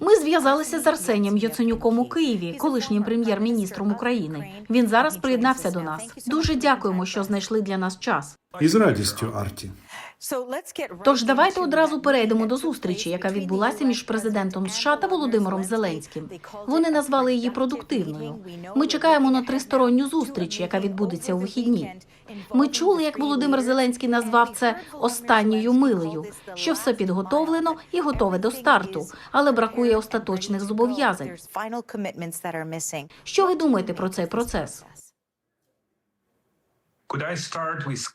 Ми зв'язалися з Арсенієм Яценюком у Києві, колишнім прем'єр-міністром України. Він зараз приєднався до нас. Дуже дякуємо, що знайшли для нас час. Із радістю, Арті. Тож давайте одразу перейдемо до зустрічі, яка відбулася між президентом США та Володимиром Зеленським. Вони назвали її продуктивною. Ми чекаємо на тристоронню зустріч, яка відбудеться у вихідні. Ми чули, як Володимир Зеленський назвав це останньою милею, що все підготовлено і готове до старту, але бракує остаточних зобов'язань. Що ви думаєте про цей процес?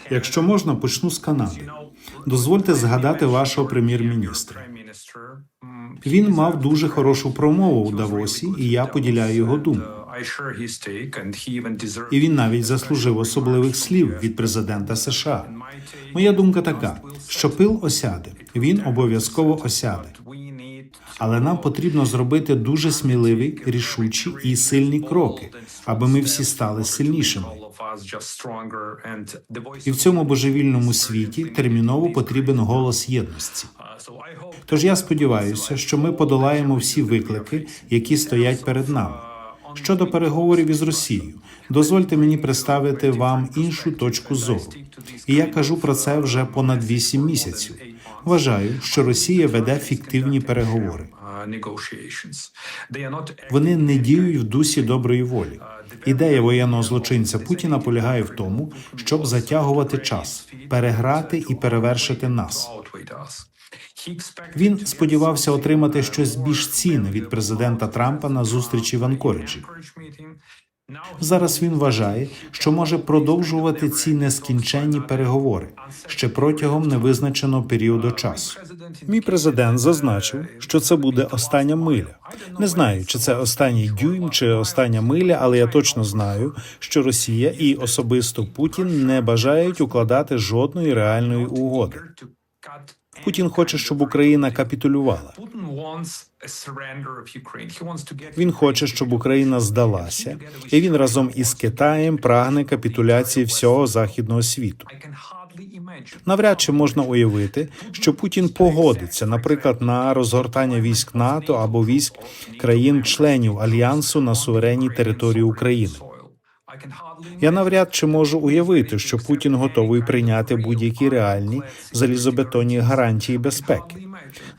Якщо можна, почну з Канади. Дозвольте згадати вашого прем'єр-міністра. Він мав дуже хорошу промову у Давосі, і я поділяю його думку. І він навіть заслужив особливих слів від президента США. Моя думка така, що пил осяде, він обов'язково осяде. Але нам потрібно зробити дуже сміливі, рішучі і сильні кроки, аби ми всі стали сильнішими. І в цьому божевільному світі терміново потрібен голос єдності. Тож я сподіваюся, що ми подолаємо всі виклики, які стоять перед нами. Щодо переговорів із Росією, дозвольте мені представити вам іншу точку зору. І я кажу про це вже понад вісім місяців. Вважаю, що Росія веде фіктивні переговори. Вони не діють в дусі доброї волі. Ідея воєнного злочинця Путіна полягає в тому, щоб затягувати час, переграти і перевершити нас. Він сподівався отримати щось більш цінне від президента Трампа на зустрічі в Анкориджі. Зараз він вважає, що може продовжувати ці нескінченні переговори ще протягом невизначеного періоду часу. Мій президент зазначив, що це буде остання миля. Не знаю, чи це останній дюйм чи остання миля, але я точно знаю, що Росія і особисто Путін не бажають укладати жодної реальної угоди. Путін хоче, щоб Україна капітулювала. Він хоче, щоб Україна здалася, і він разом із Китаєм прагне капітуляції всього західного світу. Навряд чи можна уявити, що Путін погодиться, наприклад, на розгортання військ НАТО або військ країн-членів альянсу на суверенній території України. Я навряд чи можу уявити, що Путін готовий прийняти будь-які реальні залізобетонні гарантії безпеки.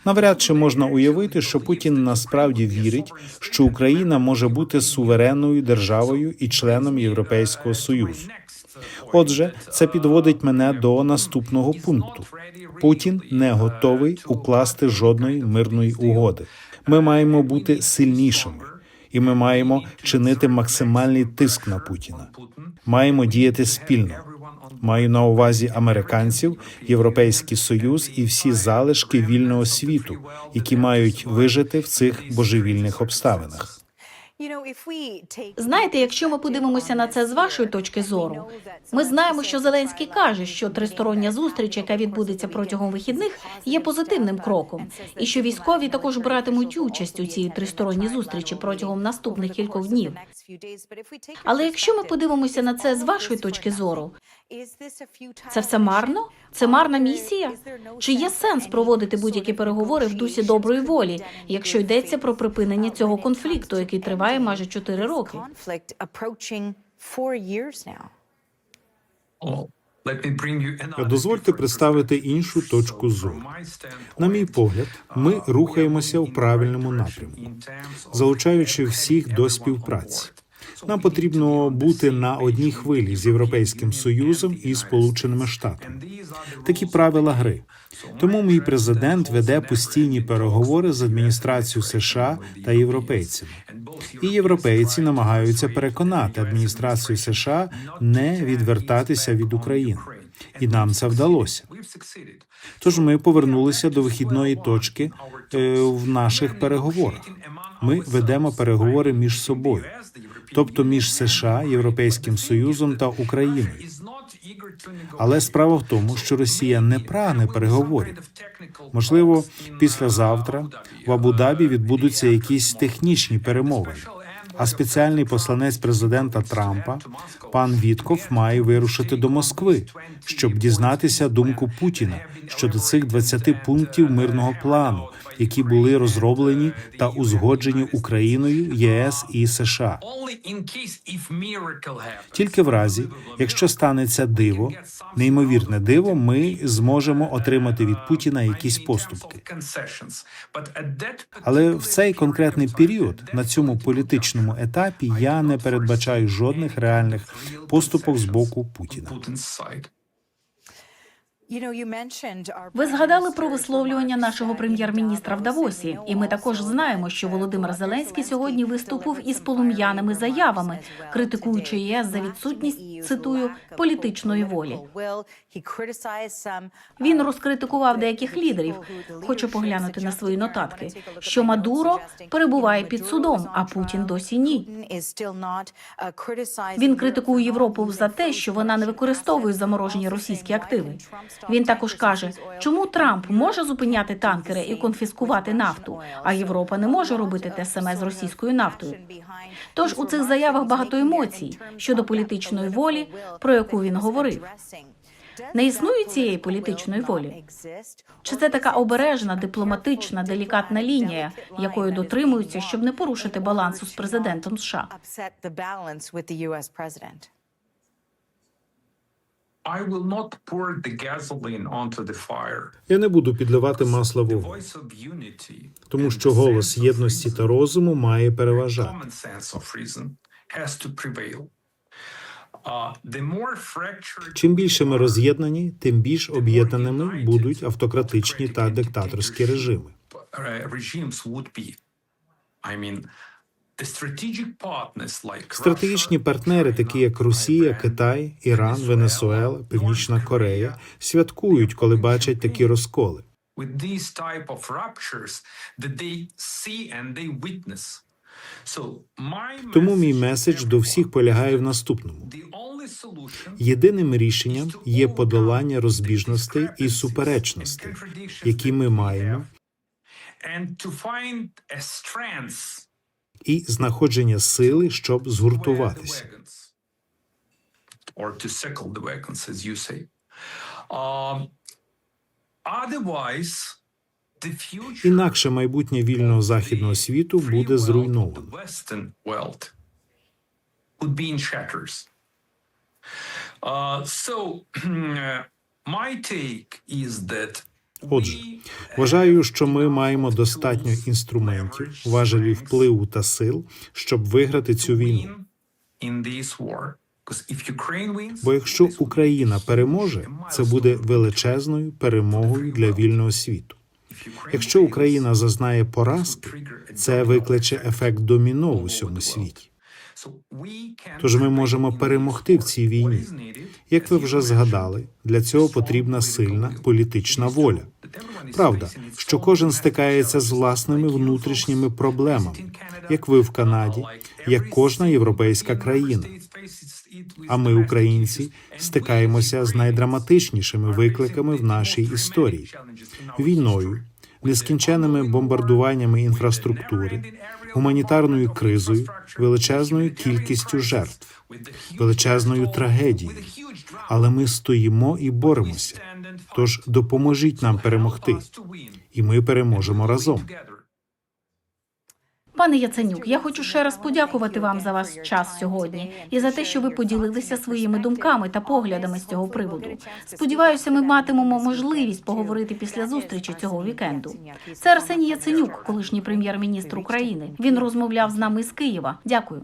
Навряд чи можна уявити, що Путін насправді вірить, що Україна може бути суверенною державою і членом Європейського союзу. Отже, це підводить мене до наступного пункту: Путін не готовий укласти жодної мирної угоди. Ми маємо бути сильнішими. І ми маємо чинити максимальний тиск на Путіна. Маємо діяти спільно. Маю на увазі американців, Європейський Союз і всі залишки вільного світу, які мають вижити в цих божевільних обставинах. Знаєте, якщо ми подивимося на це з вашої точки зору, ми знаємо, що Зеленський каже, що тристороння зустріч, яка відбудеться протягом вихідних, є позитивним кроком, і що військові також братимуть участь у цій тристоронній зустрічі протягом наступних кількох днів. Але якщо ми подивимося на це з вашої точки зору, це все марно? Це марна місія? Чи є сенс проводити будь-які переговори в дусі доброї волі, якщо йдеться про припинення цього конфлікту, який триває майже чотири роки? Дозвольте представити іншу точку зору. На мій погляд, ми рухаємося в правильному напрямку, залучаючи всіх до співпраці. Нам потрібно бути на одній хвилі з Європейським Союзом і Сполученими Штатами. Такі правила гри. Тому мій президент веде постійні переговори з адміністрацією США та європейцями. І європейці намагаються переконати адміністрацію США не відвертатися від України. І нам це вдалося. Тож ми повернулися до вихідної точки е, в наших переговорах. Ми ведемо переговори між собою, тобто між США, Європейським Союзом та Україною. Але справа в тому, що Росія не прагне переговорів. Можливо, післязавтра в Абу-Дабі відбудуться якісь технічні перемовини. А спеціальний посланець президента Трампа, пан Вітков, має вирушити до Москви, щоб дізнатися думку Путіна щодо цих 20 пунктів мирного плану, які були розроблені та узгоджені Україною, ЄС і США. Тільки в разі, якщо станеться диво, неймовірне диво, ми зможемо отримати від Путіна якісь поступки. Але в цей конкретний період на цьому політичному етапі я не передбачаю жодних реальних поступок з боку Путіна. Ви згадали про висловлювання нашого прем'єр-міністра в Давосі, і ми також знаємо, що Володимир Зеленський сьогодні виступив із полум'яними заявами, критикуючи ЄС за відсутність цитую політичної волі. Він розкритикував деяких лідерів. Хочу поглянути на свої нотатки, що Мадуро перебуває під судом, а Путін досі ні. Він критикує Європу за те, що вона не використовує заморожені російські активи. Він також каже, чому Трамп може зупиняти танкери і конфіскувати нафту, а Європа не може робити те саме з російською нафтою. Тож у цих заявах багато емоцій щодо політичної волі, про яку він говорив. Не існує цієї політичної волі? Чи це така обережна, дипломатична, делікатна лінія, якої дотримуються, щоб не порушити балансу з президентом США? I will not pour the gasoline onto the fire. Я не буду підливати масло в The вогонь, voice of unity тому що голос єдності та розуму має переважати. Uh, Чим більше ми роз'єднані, тим більш об'єднаними будуть автократичні та диктаторські режими. Стратегічні партнери, такі як Росія, Китай, Іран, Венесуела, Північна Корея, святкують, коли бачать такі розколи. Тому мій меседж до всіх полягає в наступному: єдиним рішенням є подолання розбіжностей і суперечностей, які ми маємо, and to find a strength і знаходження сили, щоб згуртуватися. or to circle the wagons, as you say. Um, otherwise, Інакше майбутнє вільного західного світу буде зруйновано. Uh, my take is that Отже, Вважаю, що ми маємо достатньо інструментів, важелів впливу та сил, щоб виграти цю війну. Бо якщо Україна переможе, це буде величезною перемогою для вільного світу. Якщо Україна зазнає поразки, це викличе ефект доміно в усьому світі. Тож ми можемо перемогти в цій війні. Як ви вже згадали, для цього потрібна сильна політична воля. Правда, що кожен стикається з власними внутрішніми проблемами, як ви в Канаді, як кожна європейська країна. А ми, українці, стикаємося з найдраматичнішими викликами в нашій історії: війною, нескінченними бомбардуваннями інфраструктури, гуманітарною кризою, величезною кількістю жертв, величезною трагедією. Але ми стоїмо і боремося. Тож допоможіть нам перемогти, і ми переможемо разом. Пане Яценюк, я хочу ще раз подякувати вам за ваш час сьогодні і за те, що ви поділилися своїми думками та поглядами з цього приводу. Сподіваюся, ми матимемо можливість поговорити після зустрічі цього вікенду. Це Арсеній Яценюк, колишній прем'єр-міністр України. Він розмовляв з нами з Києва. Дякую.